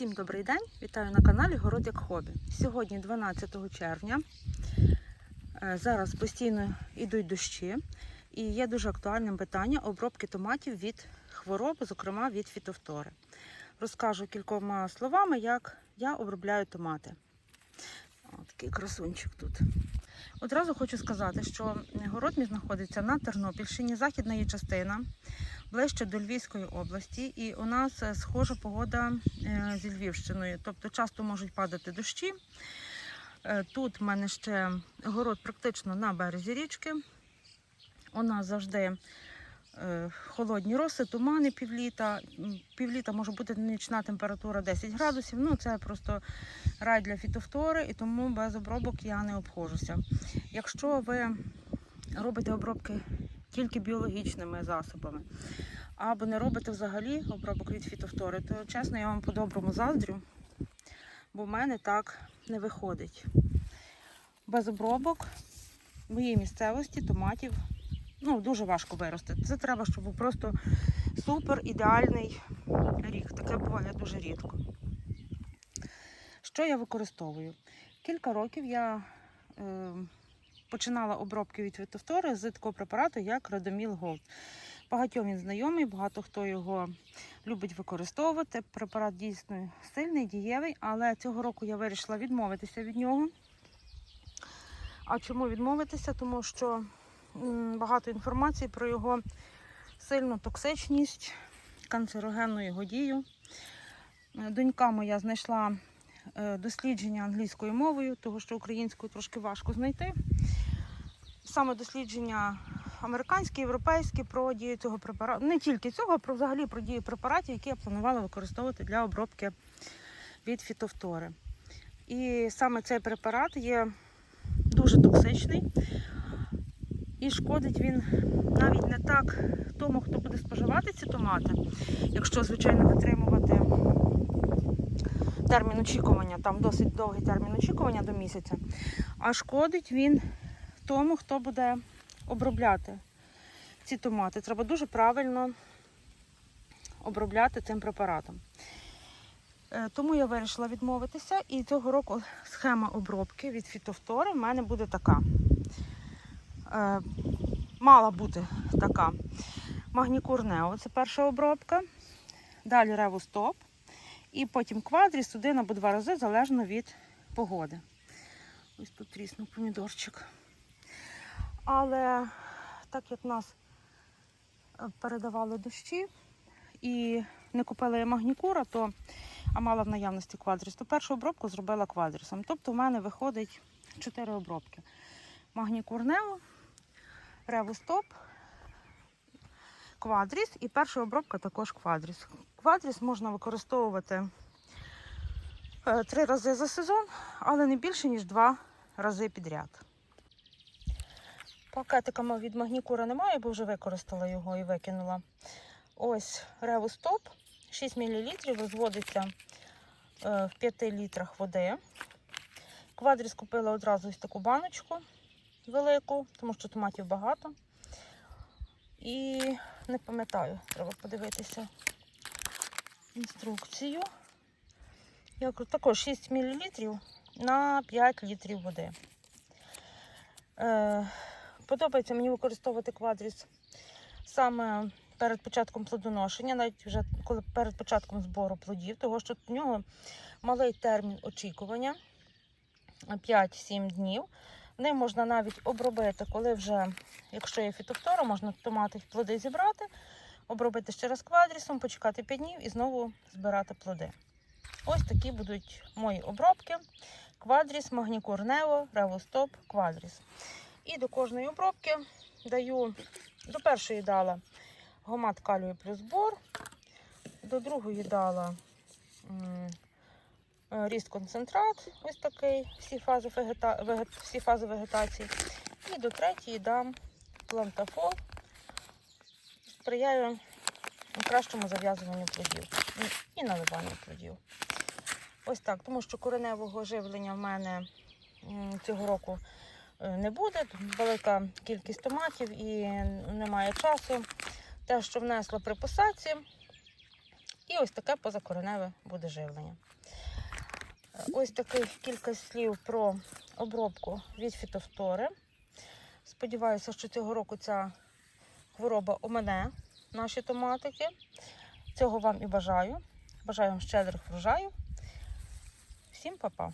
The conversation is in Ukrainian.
Всім добрий день! Вітаю на каналі Город як Хобі. Сьогодні 12 червня. Е, Зараз постійно йдуть дощі, і є дуже актуальним питання обробки томатів від хвороб, зокрема від фітофтори. Розкажу кількома словами, як я обробляю томати. О, такий красунчик тут. Одразу хочу сказати, що город мій знаходиться на Тернопільщині, західна її частина ближче до Львівської області, і у нас е, схожа погода е, зі Львівщиною. Тобто часто можуть падати дощі. Е, Тут в мене ще город практично на березі річки. У нас завжди холодні роси, тумани півліта. Півліта може бути нічна температура 10 градусів. Ну це просто рай для фітофтори, і тому без обробок я не обходжуся. Якщо ви робите обробки тільки біологічними засобами, або не робите взагалі обробок від фітофтори, то чесно, я вам по-доброму заздрю, бо в мене так не виходить. Без обробок в моїй місцевості томатів ну, дуже важко виростити. Це треба, щоб був просто супер ідеальний рік. Таке буває дуже рідко. Що я використовую? Кілька років я е, починала обробки від фітофтори з такого препарату, як Родоміл Голд. Багатьом він знайомий, багато хто його любить використовувати. Препарат дійсно сильний, дієвий, але цього року я вирішила відмовитися від нього. А чому відмовитися? Тому що багато інформації про його сильну токсичність, канцерогенну його дію. Донька моя знайшла дослідження англійською мовою, тому що українською трошки важко знайти. Саме дослідження американські, європейські про дію цього препарату. Не тільки цього, а взагалі про дію препаратів, які я планувала використовувати для обробки від фітофтори. І саме цей препарат є дуже токсичний і шкодить він навіть не так тому, хто буде споживати ці томати, якщо, звичайно, витримувати термін очікування, там досить довгий термін очікування до місяця, а шкодить він тому, хто буде обробляти ці томати. Треба дуже правильно обробляти цим препаратом. Е, Тому я вирішила відмовитися, і цього року схема обробки від фітофтори в мене буде така. Е, Мала бути така. Магнікур Нео це перша обробка. Далі Ревостоп. І потім квадріс один або два рази залежно від погоди. Ось тут тріснув помідорчик. Але так як нас е, передавали дощі і не купила я магнікура, то а мала в наявності квадріс, то першу обробку зробила квадрісом. Тобто в мене виходить 4 обробки. Магнікур Нео, Ревостоп, квадріс і перша обробка також квадріс. Квадріс можна використовувати е, три рази за сезон, але не більше, ніж два рази підряд. Пакетика від магнікура немає, бо вже використала його і викинула. Ось Ревостоп 6 мл розводиться е, в 5 літрах води. Квадріс купила одразу ось таку баночку велику, тому що томатів багато. І не пам'ятаю, треба подивитися інструкцію. Я також 6 мл на 5 літрів води. Е, подобається мені використовувати квадріс саме перед початком плодоношення, навіть вже перед початком збору плодів, тому що в нього малий термін очікування 5-7 днів. Ним можна навіть обробити, коли вже, якщо є фітофтора, можна томати плоди зібрати, обробити ще раз квадрісом, почекати 5 днів і знову збирати плоди. Ось такі будуть мої обробки. Квадріс, магнікур Нео, Ревостоп, квадріс. І до кожної обробки даю, до першої дала гомат калію плюс бор, до другої дала ріст концентрат, ось такий, всі фази, вегета... веге- всі фази вегетації. І до третьої дам плантафол. Сприяю кращому зав'язуванню плодів і- наливанню плодів. Ось так, тому що кореневого живлення в мене цього року е, не буде. Велика кількість томатів і немає часу. Те, що внесла при посадці, І ось таке позакореневе буде живлення. Ось таких кілька слів про обробку від фітофтори. Сподіваюся, що цього року ця хвороба омине наші томатики. Цього вам і бажаю. Бажаю вам щедрих врожаю. Всім па-па!